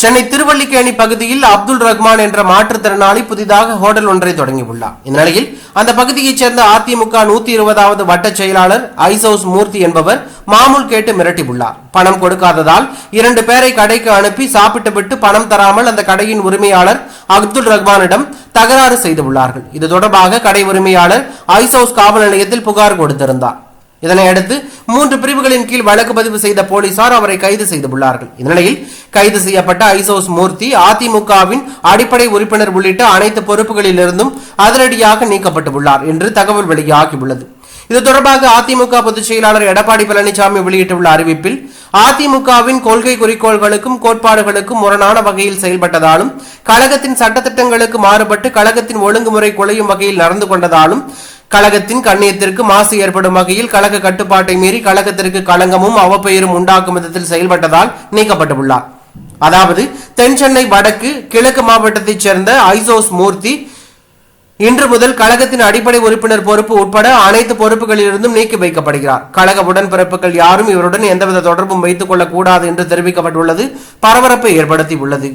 சென்னை திருவல்லிக்கேணி பகுதியில் அப்துல் ரஹ்மான் என்ற மாற்றுத்திறனாளி புதிதாக ஹோட்டல் ஒன்றை தொடங்கியுள்ளார். இந்நிலையில் அந்த பகுதியைச் சேர்ந்த அதிமுக நூத்தி இருபதாவது வட்ட செயலாளர் ஐசவுஸ் மூர்த்தி என்பவர் மாமூல் கேட்டு மிரட்டியுள்ளார். பணம் கொடுக்காததால் இரண்டு பேரை கடைக்கு அனுப்பி சாப்பிட்டுவிட்டு பணம் தராமல் அந்த கடையின் உரிமையாளர் அப்துல் ரஹ்மானிடம் தகராறு செய்துள்ளார்கள். இது தொடர்பாக கடை உரிமையாளர் ஐசவுஸ் காவல் நிலையத்தில் புகார் கொடுத்திருந்தார். இதனை அடுத்து மூன்று பிரிவுகளின் கீழ் வழக்கு பதிவு செய்த போலீசார் அவரை கைது செய்துள்ளார்கள். இந்நிலையில் கைது செய்யப்பட்ட ஐசோஸ் மூர்த்தி அதிமுகவின் அடிப்படை உறுப்பினர் உள்ளிட்ட அனைத்து பொறுப்புகளிலிருந்தும் அதிரடியாக நீக்கப்பட்டுள்ளார் என்று தகவல் வெளியாகியுள்ளது. இது தொடர்பாக அதிமுக பொதுச் செயலாளர் எடப்பாடி பழனிசாமி வெளியிட்டுள்ள அறிவிப்பில் அதிமுகவின் கொள்கை குறிக்கோள்களுக்கும் கோட்பாடுகளுக்கும் முரணான வகையில் செயல்பட்டதாலும் கழகத்தின் சட்டத்திட்டங்களுக்கு மாறுபட்டு கழகத்தின் ஒழுங்குமுறை குலையும் வகையில் நடந்து கொண்டதாலும் கழகத்தின் கண்ணியத்திற்கு மாசு ஏற்படும் வகையில் கழக கட்டுப்பாட்டை மீறி கழகத்திற்கு களங்கமும் அவப்பெயரும் உண்டாக்கும் விதத்தில் செயல்பட்டதால் நீக்கப்பட்டுள்ளார். அதாவது தென் சென்னை வடக்கு கிழக்கு மாவட்டத்தைச் சேர்ந்த ஐசோஸ் மூர்த்தி இன்று முதல் கழகத்தின் அடிப்படை உறுப்பினர் பொறுப்பு உட்பட அனைத்து பொறுப்புகளிலிருந்தும் நீக்கி வைக்கப்படுகிறார். கழக உடன்பிறப்புகள் யாரும் இவருடன் எந்தவித தொடர்பும் வைத்துக் கொள்ளக்கூடாது என்று தெரிவிக்கப்பட்டுள்ளது. பரபரப்பை ஏற்படுத்தியுள்ளது.